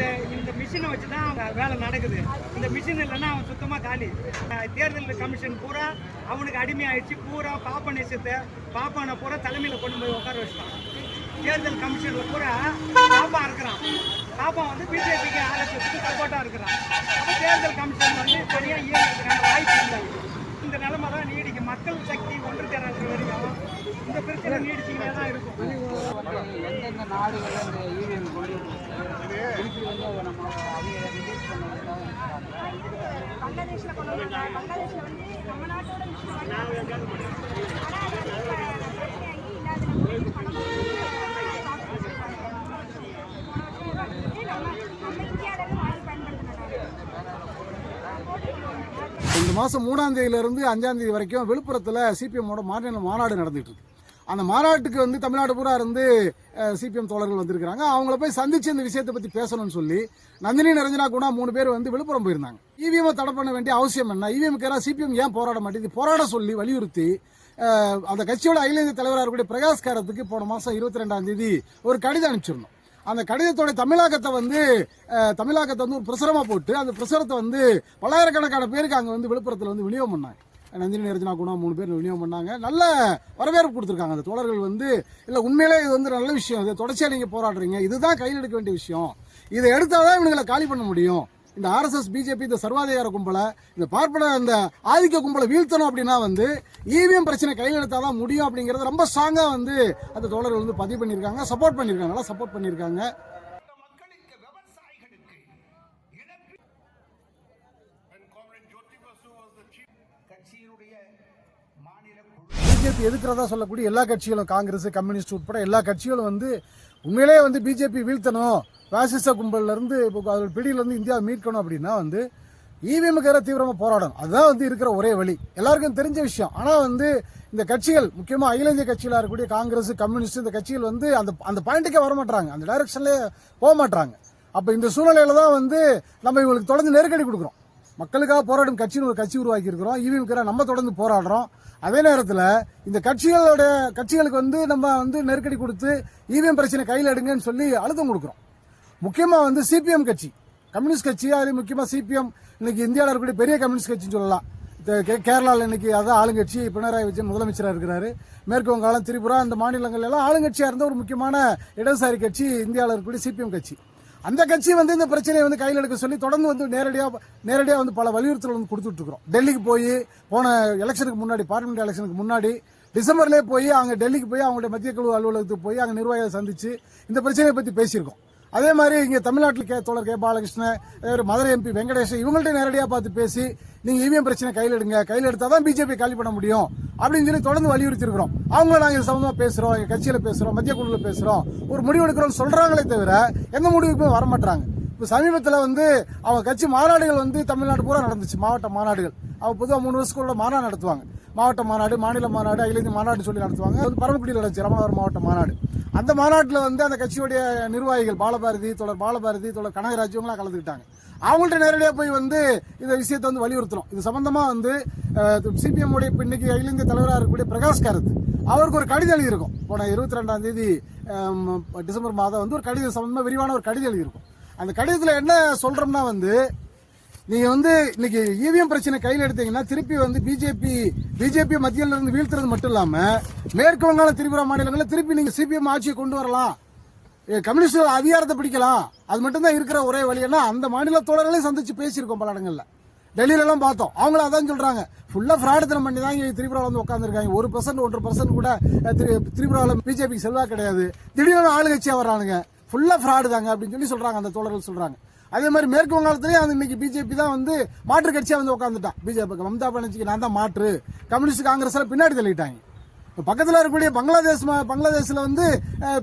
இந்த இந்த மிஷினை வச்சு தான் அவங்க வேலை நடக்குது. இந்த மிஷின் இல்லைன்னா அவன் சுத்தமாக காலி. தேர்தல் கமிஷன் பூரா அவனுக்கு அடிமையாயிடுச்சு. பூரா பாப்ப நேசத்தை பாப்பானை பூரா தலைமையில் கொண்டு போய் உட்கார வச்சுட்டான். தேர்தல் கமிஷனில் பூரா பாப்பா இருக்கிறான். பாப்பா வந்து பிஜேபிக்கு ஆர்எஸ்எஸ்க்கு சப்போர்ட்டாக இருக்கிறான். அப்போ தேர்தல் கமிஷன் வந்து தனியாக இயக்கிறதுக்கான வாய்ப்பு இல்லை. இந்த நிலைமை தான் நீடிக்கும். மக்கள் சக்தி ஒன்று தேர்தல் வரைக்கும் இந்த பிரச்சனை நீடிச்சுக்கிட்டே தான் இருக்கும். எந்தெந்த நாடுகளில் இந்த ஈவிஎம் கொண்டு நம்ம அவங்க ரிலீஸ் கொண்டு வந்தாங்க வந்து நம்ம நாட்டோட இந்த மாதம் மூணாம் தேதியிலிருந்து அஞ்சாம் தேதி வரைக்கும் விழுப்புரத்தில் சிபிஎம்மோட மாநில மாநாடு நடந்துட்டு இருக்கு. அந்த மாநாட்டுக்கு வந்து தமிழ்நாடு பூரா இருந்து சிபிஎம் தோழர்கள் வந்திருக்கிறாங்க. அவங்கள போய் சந்திச்சு இந்த விஷயத்தை பற்றி பேசணும்னு சொல்லி நந்தினி நிரஞ்சனா குணா மூணு பேர் வந்து விழுப்புரம் போயிருந்தாங்க. இவிஎம் தடை பண்ண வேண்டிய அவசியம் என்ன? இவிஎம்க்கு சிபிஎம் ஏன் போராட மாட்டேங்குது? போராட சொல்லி வலியுறுத்தி அந்த கட்சியோட அகில இந்திய தலைவராக இருக்கக்கூடிய பிரகாஷ் காரத்துக்கு போன மாதம் இருபத்தி ரெண்டாம் தேதி ஒரு கடிதம் அனுப்பிச்சிருந்தோம். அந்த கடிதத்தோட தமிழாக்கத்தை வந்து தமிழாக்கத்தை வந்து ஒரு பிரசுரமா போட்டு அந்த பிரசுரத்தை வந்து பல்லாயிரக்கணக்கான பேருக்கு அங்கே வந்து விழுப்புரத்தில் வந்து விநியோகம் பண்ணாங்க. நந்தினி ரஞ்சனா குணா மூணு பேர் விநியோகம் பண்ணாங்க. நல்ல வரவேற்பு கொடுத்துருக்காங்க அந்த தோழர்கள் வந்து. இல்லை உண்மையிலே இது வந்து நல்ல விஷயம். இது தொடர்ச்சியாக நீங்கள் போராடுறீங்க. இதுதான் கையில் எடுக்க வேண்டிய விஷயம். இதை எடுத்தால் தான் இவங்களை காலி பண்ண முடியும். இந்த ஆர்எஸ்எஸ் பிஜேபி இந்த சர்வாதிகார கும்பலை இந்த பார்ப்பன இந்த ஆதிக்க கும்பலை வீழ்த்தணும் அப்படின்னா வந்து இவிஎம் பிரச்சனை கையில் எடுத்தால் தான் முடியும் அப்படிங்கிறத ரொம்ப ஸ்ட்ராங்காக வந்து அந்த தோழர்கள் வந்து பதிவு பண்ணியிருக்காங்க. சப்போர்ட் பண்ணியிருக்காங்க. நல்லா சப்போர்ட் பண்ணியிருக்காங்க. பிஜேபிக்கு எதிர்க்கிறதா சொல்லக்கூடிய எல்லா கட்சிகளும் காங்கிரஸ் கம்யூனிஸ்ட் உட்பட எல்லா கட்சிகளும் வந்து உண்மையிலேயே வந்து பிஜேபி வீழ்த்தணும் பாசிச கும்பல்லேருந்து இப்போ அதோட பிடியிலேருந்து இந்தியாவை மீட்கணும் அப்படின்னா வந்து இவிஎம்க்கு தீவிரமாக போராடணும். அதுதான் வந்து இருக்கிற ஒரே வழி. எல்லாருக்கும் தெரிஞ்ச விஷயம். ஆனால் வந்து இந்த கட்சிகள் முக்கியமாக அகில இந்திய கட்சிகளாக இருக்கக்கூடிய காங்கிரஸ் கம்யூனிஸ்ட் இந்த கட்சிகள் வந்து அந்த அந்த பாயிண்ட்டுக்கே வரமாட்டாங்க அந்த டைரக்ஷன்லேயே போக மாட்டாங்க அப்போ இந்த சூழ்நிலையில் தான் வந்து நம்ம இவங்களுக்கு தொடர்ந்து நெருக்கடி கொடுக்குறோம். மக்களுக்காக போராடும் கட்சின்னு ஒரு கட்சி உருவாக்கி இருக்கிறோம் இவிஎம்க்கு நம்ம தொடர்ந்து போராடுறோம். அதே நேரத்தில் இந்த கட்சிகளோட கட்சிகளுக்கு வந்து நம்ம வந்து நெருக்கடி கொடுத்து இவிஎம் பிரச்சனை கையில் எடுங்கன்னு சொல்லி அழுத்தம் கொடுக்குறோம். முக்கியமாக வந்து சிபிஎம் கட்சி. கம்யூனிஸ்ட் கட்சி அது முக்கியமாக சிபிஎம் இன்னைக்கு இந்தியாவில் இருக்கக்கூடிய பெரிய கம்யூனிஸ்ட் கட்சின்னு சொல்லலாம். கே- கேரளாவில் இன்னைக்கு அதான் ஆளுங்கட்சி பினராயி விஜயன் முதலமைச்சராக இருக்கிறாரு. மேற்கு வங்காளம் திரிபுரா இந்த மாநிலங்கள் எல்லாம் ஆளுங்கட்சியாக இருந்த ஒரு முக்கியமான இடதுசாரி கட்சி இந்தியாவில் இருக்கக்கூடிய சிபிஎம் கட்சி. அந்த கட்சி வந்து இந்த பிரச்சனையை வந்து கையில் எடுக்க சொல்லி தொடர்ந்து வந்து நேரடியாக நேரடியாக வந்து பல வலியுறுத்தல் வந்து கொடுத்துட்ருக்குறோம். டெல்லிக்கு போய் போன எலெக்ஷனுக்கு முன்னாடி பார்லிமெண்ட் எலெக்ஷனுக்கு முன்னாடி டிசம்பர்லேயே போய் அங்கே டெல்லிக்கு போய் அவங்களுடைய மத்திய குழு அலுவலகத்துக்கு போய் அங்கே நிர்வாகிகளை சந்திச்சு இந்த பிரச்சனையை பற்றி பேசியிருக்கோம். அதே மாதிரி இங்கே தமிழ்நாட்டில் கே தோழர் கே பாலகிருஷ்ணன் மதுரை எம்பி வெங்கடேஷன் இவங்கள்ட்ட நேரடியாக பார்த்து பேசி நீங்கள் இவிஎம் பிரச்சனை கையில் எடுங்க. கையில் எடுத்தால் தான் பிஜேபி காலி பண்ண முடியும் அப்படின்னு சொல்லி தொடர்ந்து வலியுறுத்தி இருக்கிறோம் அவங்க நாங்கள் இது சம்மந்தமாக பேசுகிறோம் எங்கள் கட்சியில் பேசுகிறோம் மத்திய குழுவில் பேசுகிறோம் ஒரு முடிவு எடுக்கிறோம்னு சொல்கிறாங்களே தவிர எந்த முடிவுக்குமே வரமாட்டாங்க. இப்போ சமீபத்தில் வந்து அவங்க கட்சி மாநாடுகள் வந்து தமிழ்நாடு பூரா நடந்துச்சு மாவட்ட மாநாடுகள். அவங்க பொதுவாக மூணு வருஷத்துக்குள்ள மாநாடு நடத்துவாங்க. மாவட்ட மாநாடு மாநில மாநாடு அகில இந்திய மாநாடு சொல்லி நடத்துவாங்க. அது வந்து பரமக்குடியில் நடந்துச்சு ரமணவர் மாவட்ட மாநாடு. அந்த மாநாட்டில் வந்து அந்த கட்சியுடைய நிர்வாகிகள் பாலபாரதி தொடர் பாலபாரதி தொடர் கனகராஜ் இவங்களாம் கலந்துக்கிட்டாங்க. அவங்கள்ட்ட நேரடியாக போய் வந்து இந்த விஷயத்தை வந்து வலியுறுத்தணும். இது சம்பந்தமாக வந்து சிபிஎம் உடைய இன்னைக்கு அகில இந்திய தலைவராக இருக்கக்கூடிய பிரகாஷ் கருத்து. அவருக்கு ஒரு கடிதம் எழுதியிருக்கும். போன இருபத்தி ரெண்டாம் தேதி டிசம்பர் மாதம் வந்து ஒரு கடிதம் சம்பந்தமாக விரிவான ஒரு கடிதம் எழுதியிருக்கும். அந்த கடிதத்தில் என்ன சொல்கிறோம்னா வந்து நீங்க வந்து இன்னைக்கு இவிஎம் பிரச்சனை கையில் எடுத்தீங்கன்னா திருப்பி வந்து பிஜேபி பிஜேபி மத்தியில் இருந்து வீழ்த்துறது மட்டும் இல்லாம மேற்கு வங்காள திரிபுரா மாநிலங்களில் திருப்பி நீங்க சிபிஎம் ஆட்சியை கொண்டு வரலாம். ஏ, கம்யூனிஸ்ட் அதிகாரத்தை பிடிக்கலாம். அது மட்டும்தான் இருக்கிற ஒரே வழியெல்லாம் அந்த மாநில தோழர்களையும் சந்திச்சு பேசியிருக்கோம் பல இடங்கள்ல. டெல்லியிலலாம் பார்த்தோம். அவங்களும் அதான் சொல்கிறாங்க ஃபுல்லாக ஃப்ராடுத்தனம் பண்ணி தான் இங்கே திரிபுராவில் வந்து உட்காந்துருக்காங்க ஒரு பர்சன்ட் ஒன்றரை பர்சன்ட் கூட திரு திரி- திரிபுராவில் பிஜேபிக்கு செல்வா கிடையாது. திடீர்னு ஆளுங்கட்சியா வர்றானுங்க. ஃபுல்லாக ஃப்ராடு தாங்க அப்படின்னு சொல்லி சொல்கிறாங்க அந்த தோழர்கள் சொல்கிறாங்க அதே மாதிரி மேற்கு வங்காளத்திலேயே அந்த இன்னைக்கு பிஜேபி தான் வந்து மாற்று கட்சியாக வந்து உட்காந்துட்டான் பிஜேபி மம்தா பானர்ஜிக்கு நான் தான் மாற்று. கம்யூனிஸ்ட் காங்கிரஸ் எல்லாம் பின்னாடி தள்ளிட்டாங்க. இப்போ பக்கத்தில் இருக்கக்கூடிய பங்களாதேஷ் ம- வந்து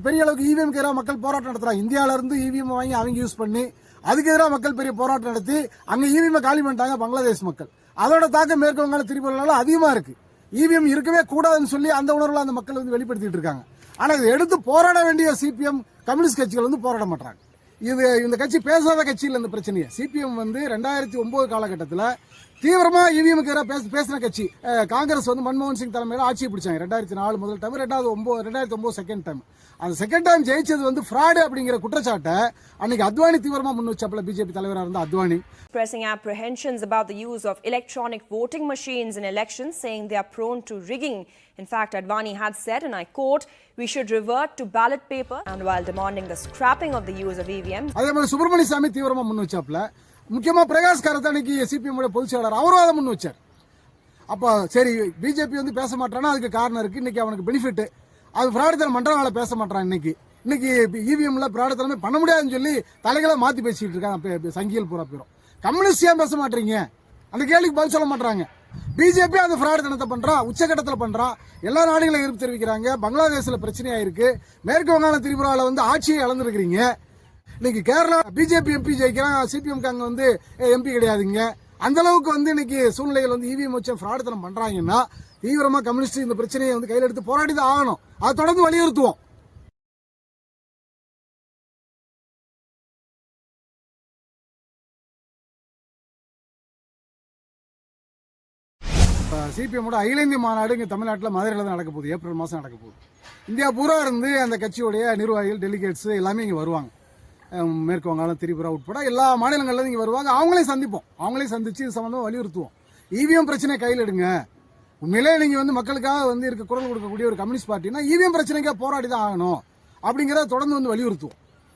பெரிய அளவுக்கு இவிஎம் எதிராக மக்கள் போராட்டம் நடத்துகிறாங்க இந்தியாவிலேருந்து இவிஎம் வாங்கி அவங்க யூஸ் பண்ணி அதுக்கு எதிராக மக்கள் பெரிய போராட்டம் நடத்தி அங்கே இவிஎம் காலி பண்ணிட்டாங்க பங்களாதேஷ் மக்கள். அதோட தாக்கம் மேற்கு வங்காள திரிபுரால அதிகமாக இருக்குது இவிஎம் இருக்கவே கூடாதுன்னு சொல்லி அந்த உணர்வில் அந்த மக்கள் வந்து வெளிப்படுத்திட்டு இருக்காங்க. ஆனால் இதை எடுத்து போராட வேண்டிய சிபிஎம் கம்யூனிஸ்ட் கட்சிகள் வந்து போராட மாட்டாங்க இது இந்த கட்சி பேசாத கட்சியில் இந்த பிரச்சனையை. சிபிஎம் வந்து ரெண்டாயிரத்தி ஒம்பது காலகட்டத்தில் தீவிரமாக இவிஎம்க்கு எதிராக பேச பேசின கட்சி. காங்கிரஸ் வந்து மன்மோகன் சிங் தலைமையில் ஆட்சியை பிடிச்சாங்க. ரெண்டாயிரத்தி நாலு முதல் டைம் ரெண்டாவது ஒம்பது ரெண்டாயிரத்தி ஒம்பது செகண்ட் டைம் அந்த செகண்ட் டைம் ஜெயிச்சது வந்து ஃப்ராடு அப்படிங்கிற குற்றச்சாட்டை அன்னைக்கு அத்வானி தீவிரமா முன் வச்சப்பல பிஜேபி தலைவராக இருந்த Advani. Expressing apprehensions about the use of electronic voting machines in elections, saying they are prone to rigging. In fact, Advani had said, and I quote, we should revert to ballot paper, and while demanding the scrapping of the use of EVMs, அதே மாதிரி சுப்பிரமணிய சாமி தீவிரமா முன் வச்சாப்புல முக்கியமா பிரகாஷ் காரத் அன்னைக்கு CPM பொதுச் செயலாளர் அவரும் அதை முன் வச்சார். அப்போ சரி பிஜேபி வந்து பேச மாட்டானா? அதுக்கு காரணம் இருக்கு. இன்னைக்கு அவனுக்கு பெனிஃபிட் அது பிராடத்தனம் பண்றவங்கள பேச மாட்டான் இன்னைக்கு. இன்னைக்கு இவிஎம்ல பிராடத்தனமே பண்ண முடியாதுன்னு சொல்லி தலைகளை மாத்தி பேசிட்டு இருக்காங்க சங்கியல் பூரா பேரும். கம்யூனிஸ்ட் ஏன் பேச மாட்டீங்க? அந்த கேள்விக்கு பதில் சொல்ல மாட்டாங்க பிஜேபி அந்த ஃப்ராடுத்தனத்தை பண்ணுறான் உச்சகட்டத்தில் பண்ணுறான் எல்லா நாடுகளும் எதிர்ப்பு தெரிவிக்கிறாங்க. பங்களாதேஷில் பிரச்சனையாக இருக்குது மேற்கு வங்காளம் திரிபுராவில் வந்து ஆட்சியை இழந்திருக்கிறீங்க. இன்னைக்கு கேரளா பிஜேபி எம்பி ஜெயிக்கிறான் சிபிஎம் அங்க வந்து எம்பி கிடையாதுங்க. அந்த அளவுக்கு வந்து இன்னைக்கு சூழ்நிலைகள் வந்து இவிஎம் வச்சு ஃப்ராடுத்தனம் பண்ணுறாங்கன்னா தீவிரமாக கம்யூனிஸ்ட் இந்த பிரச்சனையை வந்து கையில் எடுத்து போராடி தான் ஆகணும். அதை தொடர்ந்து வலியுறுத்துவோம். இப்போ சிபிஎம்மோட அகில இந்திய மாநாடு இங்கே தமிழ்நாட்டில் மதுரையில் தான் நடக்க போகுது. ஏப்ரல் மாதம் நடக்க போகுது. இந்தியா பூரா இருந்து அந்த கட்சியுடைய நிர்வாகிகள் டெலிகேட்ஸ் எல்லாமே இங்கே வருவாங்க. மேற்கு வங்காளம் திரிபுரா உட்பட எல்லா மாநிலங்கள்லேருந்து இங்கே வருவாங்க. அவங்களையும் சந்திப்போம். அவங்களையும் சந்தித்து இது சம்மந்தமாக வலியுறுத்துவோம். இவிஎம் பிரச்சனை கையில் எடுங்க. உண்மையிலே நீங்கள் வந்து மக்களுக்காக வந்து இருக்க குரல் கொடுக்கக்கூடிய ஒரு கம்யூனிஸ்ட் பார்ட்டினா இவிஎம் பிரச்சனைக்காக போராடி தான் ஆகணும். அப்படிங்கிறத தொடர்ந்து வந்து வலியுறுத்துவோம்.